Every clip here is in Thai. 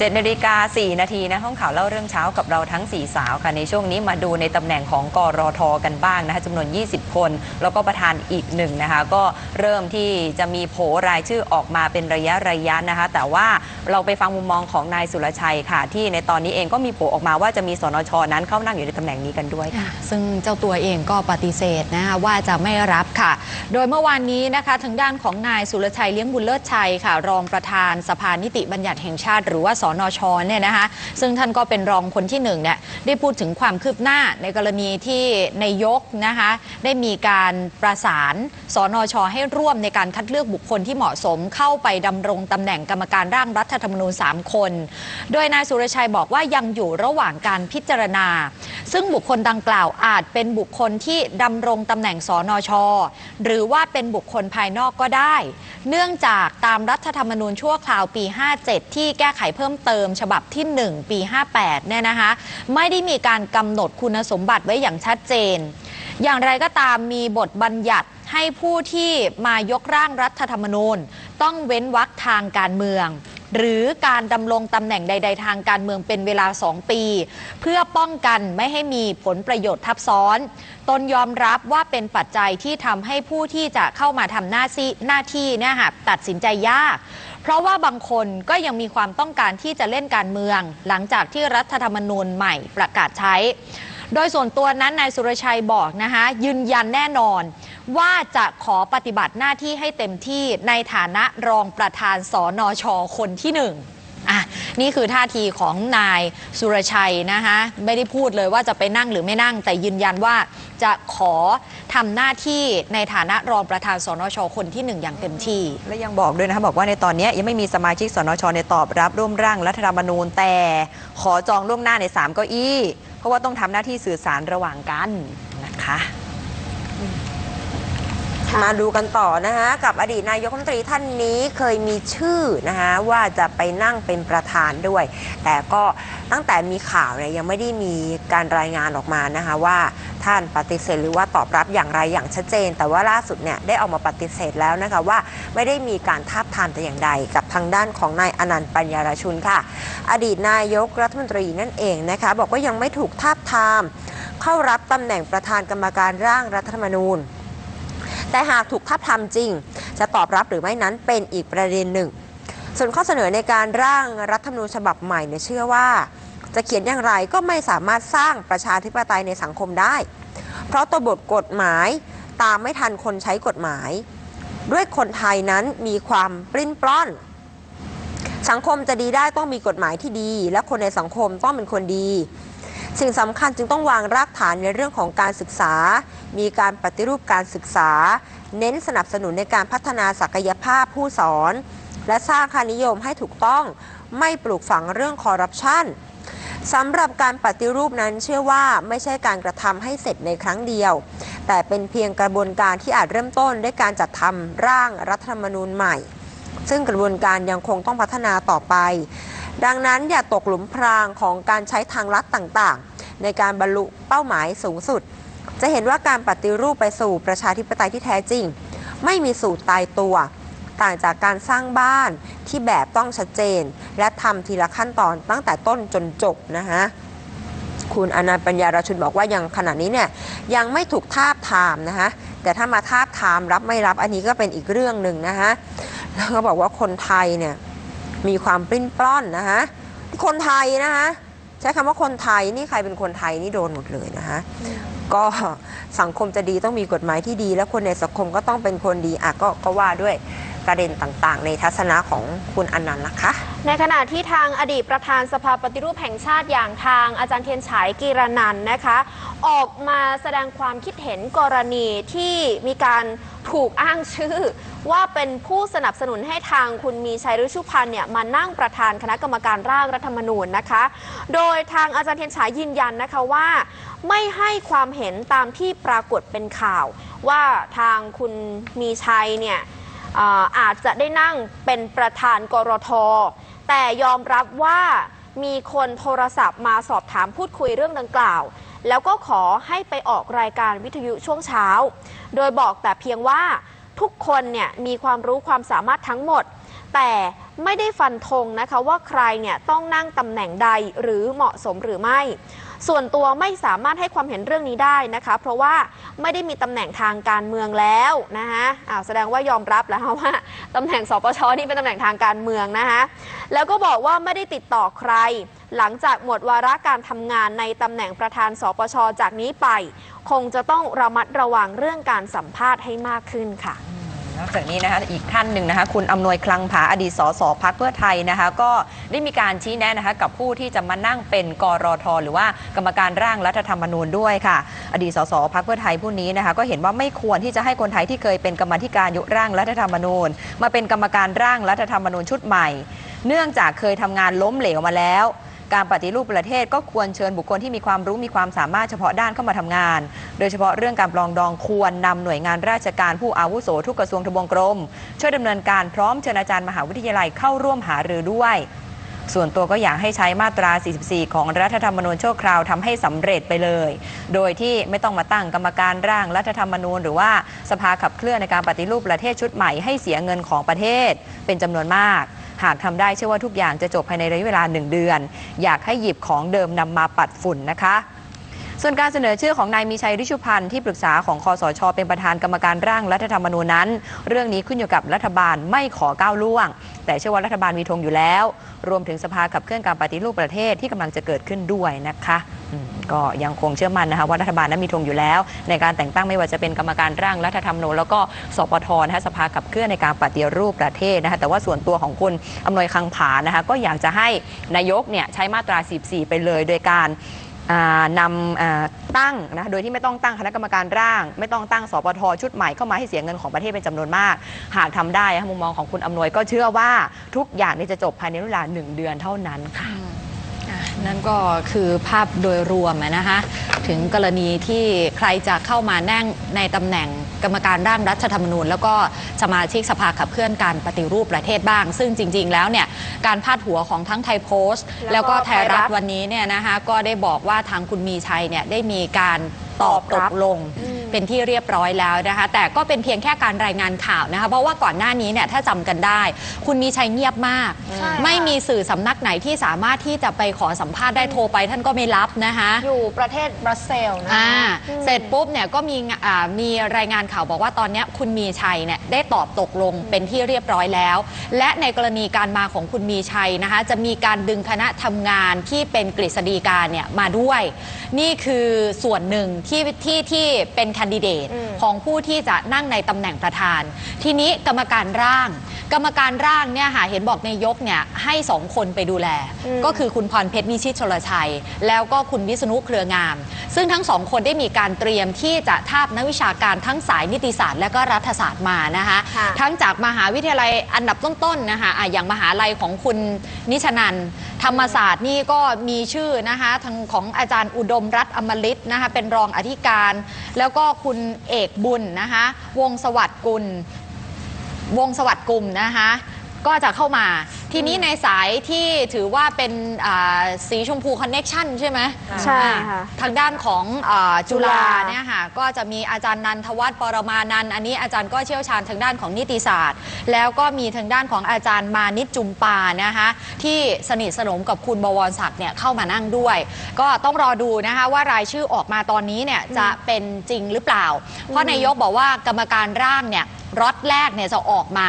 7นาฬิกา4นาทีนะห้องข่าวเล่าเรื่องเช้ากับเราทั้ง 4 สาวค่ะในช่วงนี้มาดูในตำแหน่งของกรทอกันบ้างนะคะจำนวน 20 คน แล้วก็ประธานอีกหนึ่งนะคะ ก็เริ่มที่จะมีโผรายชื่อออกมาเป็นระยะระยะนะคะ แต่ว่าเราไปฟังมุมมองของนายสุรชัยค่ะ ที่ในตอนนี้เองก็มีโผออกมาว่าจะมีสนชนั้นเข้านั่งอยู่ในตำแหน่งนี้กันด้วยค่ะ ซึ่งเจ้าตัวเองก็ปฏิเสธนะคะว่าจะไม่รับค่ะ โดยเมื่อวานนี้นะคะทางด้านของนายสุรชัยเลี้ยงบุญเลิศชัยค่ะ รองประธานสภานิติบัญญัติแห่งชาติหรือว่าสนชเนี่ยนะคะซึ่งท่านก็เป็นรองคนที่หนึ่งเนี่ยได้พูดถึงความคืบหน้าในกรณีที่นายกนะคะได้มีการประสานสนชให้ร่วมในการคัดเลือกบุคคลที่เหมาะสมเข้าไปดำรงตำแหน่งกรรมการร่างรัฐธรรมนูญ 3 คน โดยนายสุรชัยบอกว่ายังอยู่ระหว่างการพิจารณา ซึ่งบุคคลดังกล่าวอาจเป็นบุคคลที่ดำรงตำแหน่งสนช หรือว่าเป็นบุคคลภายนอกก็ได้ เนื่องจากตามรัฐธรรมนูญชั่วคราวปี 57 ที่แก้ไขเพิ่มเติมฉบับที่ 1 ปี 58 เนี่ยนะคะไม่ได้มีการกำหนดคุณสมบัติไว้อย่างชัดเจน อย่างไรก็ตามมีบทบัญญัติให้ผู้ที่มายกร่างรัฐธรรมนูญ ต้องเว้นวรรคทางการเมือง หรือการดำรงตำแหน่งใด ๆ ทางการเมืองเป็นเวลา 2 ปี เพื่อป้องกันไม่ให้มีผลประโยชน์ทับซ้อน ตนยอมรับว่าเป็นปัจจัยที่ทำให้ผู้ที่จะเข้ามาทำหน้าที่หน้าที่เนี่ยค่ะตัดสินใจยาก เพราะว่าบางคนก็ยังมีความต้องการที่จะเล่นการเมือง หลังจากที่รัฐธรรมนูญใหม่ประกาศใช้ โดยส่วนตัวนั้นนายสุรชัยบอกนะคะยืนยันแน่นอน ว่าจะขอปฏิบัติหน้าที่ให้เต็มที่ในฐานะรองประธานสอนอชคนที่หนึ่ง นี่คือท่าทีของนายสุรชัยนะคะไม่ได้พูดเลยว่าจะไปนั่งหรือไม่นั่ง แต่ยืนยันว่าจะขอทำหน้าที่ในฐานะรองประธานสนชคนที่หนึ่งอย่างเต็มที่ และยังบอกด้วยนะคะบอกว่าในตอนนี้ยังไม่มีสมาชิกสนชในตอบรับร่วมร่างรัฐธรรมนูญแต่ขอจองล่วงหน้าใน3เก้าอี้ เพราะว่าต้องทำหน้าที่สื่อสารระหว่างกันนะคะ มาดูกันต่อนะคะกับอดีตนายกรัฐมนตรีท่านนี้เคยมีชื่อนะคะว่าจะไปนั่งเป็นประธานด้วย แต่ก็ตั้งแต่มีข่าวเนี่ยยังไม่ได้มีการรายงานออกมานะคะว่าท่านปฏิเสธหรือว่าตอบรับอย่างไรอย่างชัดเจน แต่ว่าล่าสุดเนี่ยได้ออกมาปฏิเสธแล้วนะคะว่าไม่ได้มีการทาบทามแต่อย่างใด กับทางด้านของนายอนันต์ปัญญารชุนค่ะ อดีตนายกรัฐมนตรีนั่นเองนะคะบอกว่ายังไม่ถูกทาบทาม เข้ารับตำแหน่งประธานกรรมการร่างรัฐธรรมนูญ แต่หากถูกทับทามจริง จะตอบรับหรือไม่นั้นเป็นอีกประเด็นหนึ่ง ส่วนข้อเสนอในการร่างรัฐธรรมนูญฉบับใหม่เนี่ยเชื่อว่า จะเขียนอย่างไรก็ไม่สามารถสร้างประชาธิปไตยในสังคมได้ เพราะตัวบทกฎหมายตามไม่ทันคนใช้กฎหมาย ด้วยคนไทยนั้นมีความปริ้นปล้อน สังคมจะดีได้ต้องมีกฎหมายที่ดี และคนในสังคมต้องเป็นคนดี สิ่งสำคัญจึงต้องวางรากฐานในเรื่องของการศึกษา มีการปฏิรูปการศึกษา เน้นสนับสนุนในการพัฒนาศักยภาพผู้สอน และสร้างค่านิยมให้ถูกต้อง ไม่ปลูกฝังเรื่องคอร์รัปชันสำหรับการปฏิรูปนั้นเชื่อว่าไม่ใช่การกระทำให้เสร็จในครั้งเดียว แต่เป็นเพียงกระบวนการที่อาจเริ่มต้นด้วยการจัดทำร่างรัฐธรรมนูญใหม่ ซึ่งกระบวนการยังคงต้องพัฒนาต่อไป ดังนั้นอย่าตกหลุมพรางของการใช้ทางลัดต่างๆ ในการบรรลุเป้าหมายสูงสุด จะเห็นว่าการปฏิรูปไปสู่ประชาธิปไตยที่แท้จริง ไม่มีสูตรตายตัว ต่างจากการสร้างบ้านที่แบบต้องชัดเจน และทำทีละขั้นตอนตั้งแต่ต้นจนจบนะฮะคุณอนันต์ปัญญาราชุนบอกว่ายังขณะนี้เนี่ยยังไม่ถูกทาบทามนะคะแต่ถ้ามาทาบทามรับไม่รับอันนี้ก็เป็นอีกเรื่องหนึ่งนะคะแล้วก็บอกว่าคนไทยเนี่ย มีความปิ้นปล้อนนะคะคนไทยนะคะใช้คำว่าคนไทยนี่ใครเป็นคนไทยนี่โดนหมดเลยนะคะก็สังคมจะดีต้องมีกฎหมายที่ดี และคนในสังคมก็ต้องเป็นคนดีอะก็ก็ว่าด้วยประเด็นต่างๆ ในทัศนะของคุณอนันต์นะคะ ในขณะที่ทางอดีตประธานสภาปฏิรูปแห่งชาติอย่างทางอาจารย์เทียนฉายกีรนันนะคะ ออกมาแสดงความคิดเห็นกรณีที่มีการถูกอ้างชื่อ ว่าเป็นผู้สนับสนุนให้ทางคุณมีชัยฤชุพันธ์เนี่ยมานั่งประธานคณะกรรมการร่างรัฐธรรมนูญนะคะ โดยทางอาจารย์เทียนฉายยืนยันนะคะว่า ไม่ให้ความเห็นตามที่ปรากฏเป็นข่าว ว่าทางคุณมีชัยเนี่ยอ่าอาจจะได้นั่งเป็นประธานกรท แต่ยอมรับว่ามีคนโทรศัพท์มาสอบถามพูดคุยเรื่องดังกล่าว แล้วก็ขอให้ไปออกรายการวิทยุช่วงเช้า โดยบอกแต่เพียงว่าทุกคนเนี่ยมีความรู้ความสามารถทั้งหมด แต่ไม่ได้ฟันธงนะคะว่าใครเนี่ยต้องนั่งตำแหน่งใดหรือเหมาะสมหรือไม่ ส่วนตัวไม่สามารถให้ความเห็นเรื่องนี้ได้นะคะ เพราะว่าไม่ได้มีตำแหน่งทางการเมืองแล้วนะคะอ้าวแสดงว่ายอมรับแล้วว่าตำแหน่งสปชนี่เป็นตำแหน่งทางการเมืองนะคะแล้วก็บอกว่าไม่ได้ติดต่อใคร หลังจากหมดวาระการทำงานในตำแหน่งประธานสปชจากนี้ไป คงจะต้องระมัดระวังเรื่องการสัมภาษณ์ให้มากขึ้นค่ะนอกจากนี้นะคะอีกท่านหนึ่งนะคะคุณอำนวยคลังผาอดีตสสพักเพื่อไทยนะคะก็ได้มีการชี้แนะนะคะกับผู้ที่จะมานั่งเป็นกรทหรือว่ากรรมการร่างรัฐธรรมนูญด้วยค่ะ อดีตสสพักเพื่อไทยผู้นี้นะคะก็เห็นว่าไม่ควรที่จะให้คนไทยที่เคยเป็นกรรมธิการยุร่างรัฐธรรมนูญ มาเป็นกรรมการร่างรัฐธรรมนูญชุดใหม่ เนื่องจากเคยทำงานล้มเหลวมาแล้ว การปฏิรูปประเทศก็ควรเชิญบุคคลที่มีความรู้มีความสามารถเฉพาะด้านเข้ามาทำงาน โดยเฉพาะเรื่องการปลองดองควรนำหน่วยงานราชการผู้อาวุโสทุกกระทรวงทบวงกรม ช่วยดำเนินการพร้อมเชิญอาจารย์มหาวิทยาลัยเข้าร่วมหารือด้วยส่วนตัวก็อยากให้ใช้มาตรา 44 ของรัฐธรรมนูญชั่วคราวทำให้สำเร็จไปเลย โดยที่ไม่ต้องมาตั้งกรรมการร่างรัฐธรรมนูญ หรือว่าสภาขับเคลื่อนในการปฏิรูปประเทศชุดใหม่ให้เสียเงินของประเทศเป็นจำนวนมาก หากทำได้เชื่อว่าทุกอย่างจะจบภายในระยะเวลาหนึ่งเดือน อยากให้หยิบของเดิมนำมาปัดฝุ่นนะคะ ส่วนการเสนอชื่อของนายมีชัยริชุพันธ์ที่ปรึกษาของคอสช เป็นประธานกรรมการร่างรัฐธรรมนูญนั้น เรื่องนี้ขึ้นอยู่กับรัฐบาลไม่ขอก้าวล่วง แต่เชื่อว่ารัฐบาลมีธงอยู่แล้ว รวมถึงสภาขับเคลื่อนการปฏิรูปประเทศที่กำลังจะเกิดขึ้นด้วยนะคะก็ยังคงเชื่อมั่นนะคะว่ารัฐบาลนั้นมีธงอยู่แล้ว ในการแต่งตั้งไม่ว่าจะเป็นกรรมการร่างรัฐธรรมนูญแล้วก็สปทนะคะสภาขับเคลื่อนในการปฏิรูปประเทศนะคะแต่ว่าส่วนตัวของคุณอำนวยคังผานะคะก็อยากจะให้นายกเนี่ยใช้มาตรา 14 ไปเลยโดยการ นำตั้งนะโดยที่ไม่ต้องตั้งคณะกรรมการร่าง ไม่ต้องตั้งสปทชุดใหม่เข้ามาให้เสียเงินของประเทศเป็นจำนวนมาก หากทำได้นะมุมมองของคุณอำนวยก็เชื่อว่าทุกอย่างนี่จะจบภายในเวลาหนึ่งเดือนเท่านั้นค่ะนั่นก็คือภาพโดยรวมนะคะ ถึงกรณีที่ใครจะเข้ามานั่งในตำแหน่งกรรมการร่างรัฐธรรมนูญ แล้วก็สมาชิกสภาขับเคลื่อนการปฏิรูปประเทศบ้าง ซึ่งจริง ๆ แล้วเนี่ยการพาดหัวของทั้งไทยโพสต์ แล้แล้ววก็ก็ไทยรัฐไทยรัฐวันนี้เนี่ยนะคะก็ได้บอกว่าทางคุณมีชัยเนี่ยได้มีการตอบตตอบรับกลง อืม เป็นที่เรียบร้อยแล้วนะคะ แต่ก็เป็นเพียงแค่การรายงานข่าวนะคะ เพราะว่าก่อนหน้านี้เนี่ยถ้าจำกันได้ คุณมีชัยเงียบมาก ใช่ไม่มีสื่อสำนักไหนที่สามารถที่จะไปขอสัมภาษณ์ได้โทรไป ท่านก็ไม่รับนะคะ อยู่ประเทศบรัสเซลส์นะอ่าอืม เสร็จปุ๊บเนี่ยก็มีอ่ามีรายงานข่าวบอกว่าตอนเนี้ยคุณมีชัยเนี่ยได้ตอบตกลงเป็นที่เรียบร้อยแล้ว และในกรณีการมาของคุณมีชัยนะคะ จะมีการดึงคณะทำงานที่เป็นกฤษฎีกาเนี่ยมาด้วย นี่คือส่วนหนึ่งที่ที่ที่เป็นแคนดิเดตอืม ของผู้ที่จะนั่งในตำแหน่งประธาน ทีนี้กรรมการร่าง กรรมการร่างเนี่ยค่ะเห็นบอกนายกเนี่ยให้สองคนไปดูแล อืม ก็คือคุณพรเพชรวิชิตชลชัย แล้วก็คุณวิษณุเครืองาม ซึ่งทั้งสองคนได้มีการเตรียมที่จะทาบนักวิชาการทั้งสายนิติศาสตร์และก็รัฐศาสตร์มานะคะ ค่ะทั้งจากมหาวิทยาลัยอันดับต้นๆนะคะอะอย่างมหาลัยของคุณนิชนันธรรมศาสตร์นี่ก็มีชื่อนะคะทางของอาจารย์อุดมรัตน์อมฤตนะคะเป็นรองอธิการ แล้วก็คุณเอกบุญนะคะวงสวัสดิ์กุลวงสวัสดิ์กุมนะคะก็จะเข้ามา ทีนี้ในสายที่ถือว่าเป็นอ่าสีชมพูคอนเน็กชันใช่ไหมใช่อ่าค่ะ ทางด้านของอาจุฬาจุฬาเนี่ยค่ะก็จะมีอาจารย์นันทวัฒน์ปรมานันท์อันนี้อาจารย์ก็เชี่ยวชาญทางด้านของนิติศาสตร์ แล้วก็มีทางด้านของอาจารย์มานิตจุมปานะคะที่สนิทสนมกับคุณบวรศักดิ์เนี่ยเข้ามานั่งด้วย ก็ต้องรอดูนะคะว่ารายชื่อออกมาตอนนี้เนี่ยจะเป็นจริงหรือเปล่า เพราะนายกบอกว่ากรรมการร่างเนี่ยรอดแรกเนี่ยจะออกมา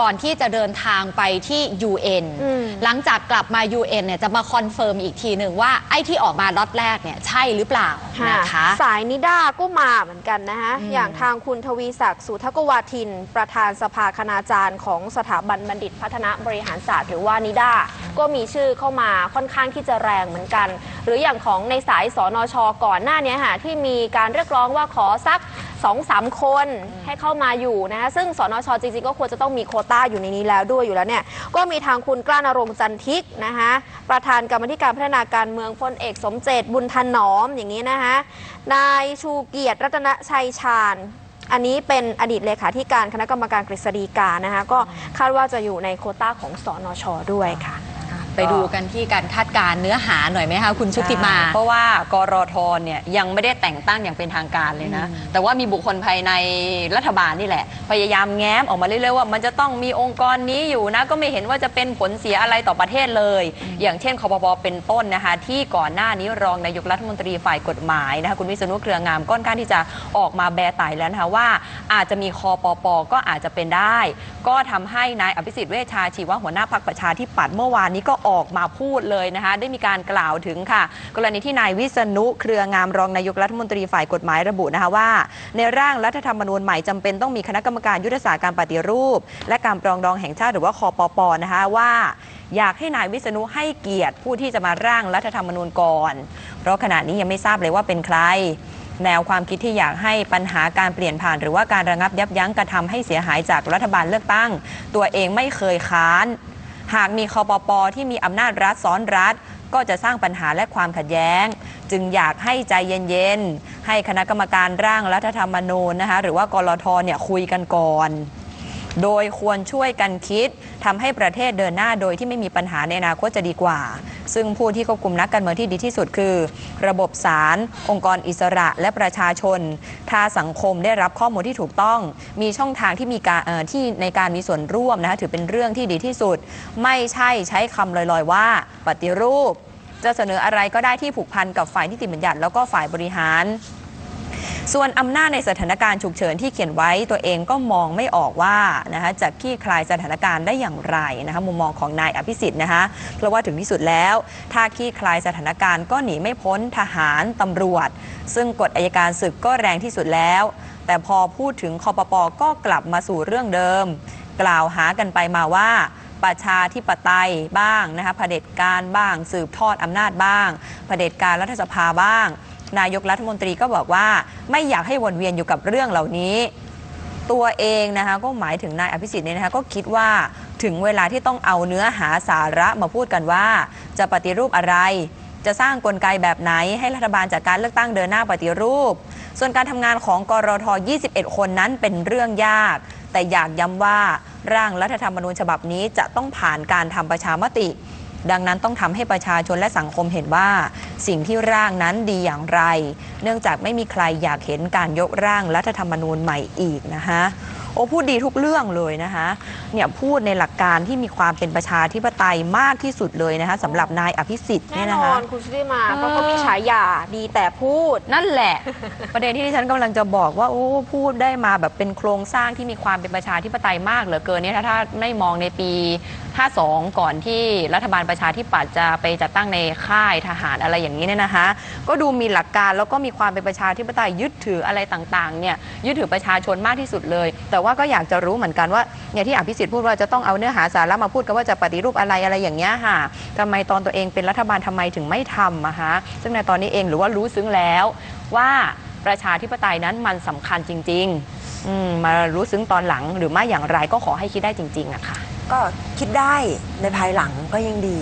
ก่อนที่จะเดินทางไปที่ UN อืม หลังจากกลับมา UN เนี่ยจะมาคอนเฟิร์มอีกทีหนึ่งว่าไอ้ที่ออกมาล็อตแรกเนี่ยใช่หรือเปล่านะคะ สายนิด้าก็มาเหมือนกันนะคะอืม อย่างทางคุณทวีศักดิ์สุทธกวาทิน ประธานสภาคณาจารย์ของสถาบันบัณฑิตพัฒนาบริหารศาสตร์หรือว่านิด้าก็มีชื่อเข้ามาค่อนข้างที่จะแรงเหมือนกัน หรืออย่างของในสายสนชก่อนหน้านี้ค่ะที่มีการเรียกร้องว่าขอสัก สองสามคนให้เข้ามาอยู่นะคะซึ่งสนชจริงๆ ก็ควรจะต้องมีโควต้าอยู่ในนี้แล้วด้วยอยู่แล้วเนี่ยก็มีทางคุณกล้านรงค์จันทิกนะคะประธานกรรมธิการพัฒนาการเมืองพลเอกสมเจตบุญถนอมอย่างนี้นะคะนายชูเกียรติรัตนชัยชาญอันนี้เป็นอดีตเลขาธิการคณะกรรมการกฤษฎีกานะคะก็คาดว่าจะอยู่ในโควต้าของสนชด้วยค่ะเไปดูกันที่การคาดการณ์เนื้อหาหน่อยไหมคะคุณชุติมาใช่เพราะว่ากรทเนี่ยยังไม่ได้แต่งตั้งอย่างเป็นทางการเลยนะ แต่ว่ามีบุคคลภายในรัฐบาลนี่แหละ พยายามแง้มออกมาเรื่อยๆว่ามันจะต้องมีองค์กรนี้อยู่นะ ก็ไม่เห็นว่าจะเป็นผลเสียอะไรต่อประเทศเลย อย่างเช่นคอปปเป็นต้นนะคะ ที่ก่อนหน้านี้รองนายกรัฐมนตรีฝ่ายกฎหมายนะคะคุณวิษณุเครืองามก้อนข้างที่จะออกมาแบไตแล้วนะคะว่า อาจจะมีคอปปก็อาจจะเป็นได้ ก็ทำให้นายอภิสิทธิ์เวชชาชีวะหัวหน้าพรรคประชาธิปัตย์เมื่อวานนี้ก็ออกมาพูดเลยนะคะ ได้มีการกล่าวถึงค่ะ กรณีที่นายวิษณุเครืองามรองนายกรัฐมนตรีฝ่ายกฎหมายระบุนะคะว่า ในร่างรัฐธรรมนูญใหม่จำเป็นต้องมีคณะกรรมการยุทธศาสตร์การปฏิรูป และการปรองดองแห่งชาติหรือว่าคอปปนะคะว่าอยากให้นายวิษณุให้เกียรติผู้ที่จะมาร่างรัฐธรรมนูญก่อน เพราะขณะนี้ยังไม่ทราบเลยว่าเป็นใคร แนวความคิดที่อยากให้ปัญหาการเปลี่ยนผ่าน หรือว่าการระงับยับยั้งกระทำให้เสียหายจากรัฐบาลเลือกตั้ง ตัวเองไม่เคยค้าน หากมีคอปปที่มีอำนาจรัฐซ้อนรัฐ ก็จะสร้างปัญหาและความขัดแย้ง จึงอยากให้ใจเย็นๆให้คณะกรรมการร่างรัฐธรรมนูญนะคะหรือว่ากรทเนี่ยคุยกันก่อน โดยควรช่วยกันคิดทำให้ประเทศเดินหน้าโดยที่ไม่มีปัญหาในอนาคตจะดีกว่า ซึ่งผู้ที่ควบคุมนักการเมืองที่ดีที่สุดคือ ระบบศาลองค์กรอิสระและประชาชน ถ้าสังคมได้รับข้อมูลที่ถูกต้อง มีช่องทางที่มีการที่ในการมีส่วนร่วมนะคะถือเป็นเรื่องที่ดีที่สุด ไม่ใช่ใช้คำลอยๆ ว่าปฏิรูป จะเสนออะไรก็ได้ที่ผูกพันกับฝ่ายนิติบัญญัติแล้วก็ฝ่ายบริหาร ส่วนอำนาจในสถานการณ์ฉุกเฉินที่เขียนไว้ตัวเองก็มองไม่ออกว่านะคะจะคลี่คลายสถานการณ์ได้อย่างไรนะคะมุมมองของนายอภิสิทธิ์นะคะเพราะว่าถึงที่สุดแล้ว ถ้าคลี่คลายสถานการณ์ก็หนีไม่พ้นทหารตำรวจ ซึ่งกฎอายการศึกก็แรงที่สุดแล้ว แต่พอพูดถึงคอปปก็กลับมาสู่เรื่องเดิม กล่าวหากันไปมาว่าประชาธิปไตยบ้างนะคะเผด็จการบ้าง สืบทอดอำนาจบ้าง เผด็จการรัฐสภาบ้าง นายกรัฐมนตรีก็บอกว่าไม่อยากให้วนเวียนอยู่กับเรื่องเหล่านี้ ตัวเองนะคะก็หมายถึงนายอภิสิทธิ์เนี่ยนะคะก็คิดว่าถึงเวลาที่ต้องเอาเนื้อหาสาระมาพูดกันว่า จะปฏิรูปอะไร จะสร้างกลไกแบบไหนให้รัฐบาลจากการเลือกตั้งเดินหน้าปฏิรูป ส่วนการทำงานของกรท 21 คนนั้นเป็นเรื่องยาก แต่อยากย้ำว่าร่างรัฐธรรมนูญฉบับนี้จะต้องผ่านการทำประชามติ ดังนั้นต้องทำให้ประชาชนและสังคมเห็นว่า สิ่งที่ร่างนั้นดีอย่างไร เนื่องจากไม่มีใครอยากเห็นการยกร่างรัฐธรรมนูญใหม่อีกนะคะโอ้พูดดีทุกเรื่องเลยนะคะเนี่ยพูดในหลักการที่มีความเป็นประชาธิปไตยมากที่สุดเลยนะคะสำหรับนายอภิสิทธิ์แน่เนี่ยนนะอคะนคุณชุติมาเพราะเขามีฉายาดีแต่พูดนั่นแหละ ประเด็นที่ดิฉันกำลังจะบอกว่าโอ้พูดได้มาแบบเป็นโครงสร้างที่มีความเป็นประชาธิปไตยมากเหลือเกินเนี่ยถ้าถ้าไม่มองในปี 52 ก่อนที่รัฐบาลประชาธิปัตย์จะไปจัดตั้งในค่ายทหารอะไรอย่างนี้เนี่ยนะคะ ก็ดูมีหลักการแล้วก็มีความเป็นประชาธิปไตยยึดถืออะไรต่างๆเนี่ยยึดถือประชาชนมากที่สุดเลย แต่ว่าก็อยากจะรู้เหมือนกันว่าเนี่ยที่อภิสิทธิ์พูดว่าจะต้องเอาเนื้อหาสาระมาพูดกันว่าจะปฏิรูปอะไรอะไรอย่างเงี้ยค่ะทำไมตอนตัวเองเป็นรัฐบาลทำไมถึงไม่ทำอะคะซึ่งในตอนนี้เองหรือว่ารู้ซึ้งแล้วว่าประชาธิปไตยนั้นมันสำคัญจริงๆมมารู้ซึ้งตอนหลังหรือไม่อย่างไรก็ขอให้คิดได้จริงๆอะค่ะ ก็คิดได้ในภายหลังก็ยังดี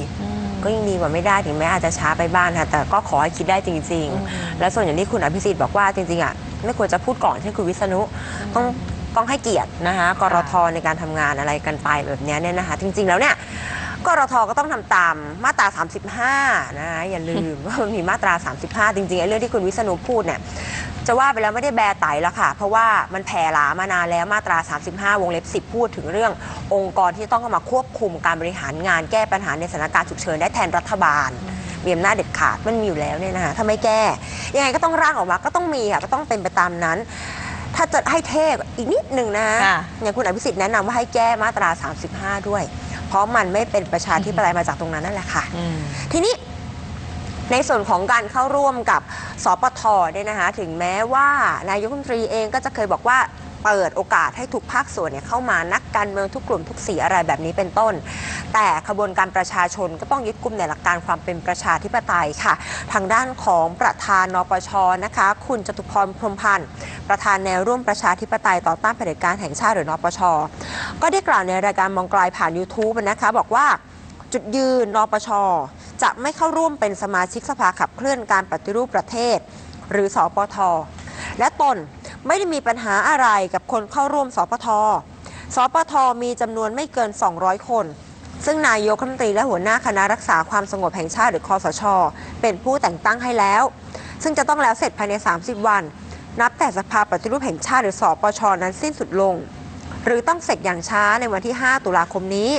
ก็ยังดีกว่าไม่ได้ถึงแม้อาจจะช้าไปบ้างค่ะแต่ก็ขอให้คิดได้จริง ๆ และส่วนอย่างที่คุณอภิสิทธิ์บอกว่าจริงๆอะไม่ควรจะพูดก่อนเช่นคุณวิษณุต้องต้องให้เกียรตินะคะกรทในการทำงานอะไรกันไปแบบเนี้ยเนี่ยนะคะจริง ๆแล้วเนี่ยกรทก็ต้องทำตามมาตรา 35นะคะอย่าลืมว่ามันมีมาตรา 35 จริงๆไอ้เรื่องที่คุณวิษณุพูดเนี่ย จะว่าไปแล้วไม่ได้แบไตแล้วค่ะ เพราะว่ามันแผ่หลามานานแล้วมาตรา 35 วงเล็บ 10 พูดถึงเรื่ององค์กรที่ต้องเข้ามาควบคุมการบริหารงานแก้ปัญหาในสถานการณ์ฉุกเฉินได้แทนรัฐบาลมีอำนาจเด็ดขาดมันมีอยู่แล้วเนี่ยนะคะถ้าไม่แก้ ยังไงก็ต้องร่างออกมาก็ต้องมีค่ะก็ต้องเป็นไปตามนั้น ถ้าจะให้เทพอีกนิดหนึ่งนะค่ะอย่างคุณอภิสิทธิ์แนะนำว่าให้แก้มาตรา 35 ด้วย เพราะมันไม่เป็นประชาธิปไตยมาจากตรงนั้นนั่นแหละค่ะอืมทีนี้ ในส่วนของการเข้าร่วมกับสปทเนี่ยนะคะถึงแม้ว่านายกรัฐมนตรีเองก็จะเคยบอกว่าเปิดโอกาสให้ทุกภาคส่วนเนี่ยเข้ามานักการเมืองทุกกลุ่มทุกสีอะไรแบบนี้เป็นต้น แต่ขบวนการประชาชนก็ต้องยึดกลุ่มในหลักการความเป็นประชาธิปไตยค่ะ ทางด้านของประธานนปชนะคะ คุณจตุพรพรมพันธ์ประธานแนวร่วมประชาธิปไตยต่อต้านเผด็จการแห่งชาติหรือนปช ก็ได้กล่าวในรายการมองไกลผ่าน YouTube นะคะ บอกว่าจุดยืนนปช จะไม่เข้าร่วมเป็นสมาชิกสภาขับเคลื่อนการปฏิรูปประเทศ หรือสอปท และตนไม่ได้มีปัญหาอะไรกับคนเข้าร่วมสปท สปท มีจำนวนไม่เกิน 200 คน ซึ่งนายกรัฐมนตรีและหัวหน้าคณะรักษาความสงบแห่งชาติหรือคอสช เป็นผู้แต่งตั้งให้แล้ว ซึ่งจะต้องแล้วเสร็จภายใน 30 วัน นับแต่สภาปฏิรูปแห่งชาติหรือสอปชนั้นสิ้นสุดลง หรือต้องเสร็จอย่างช้าในวันที่ 5 ตุลาคมนี้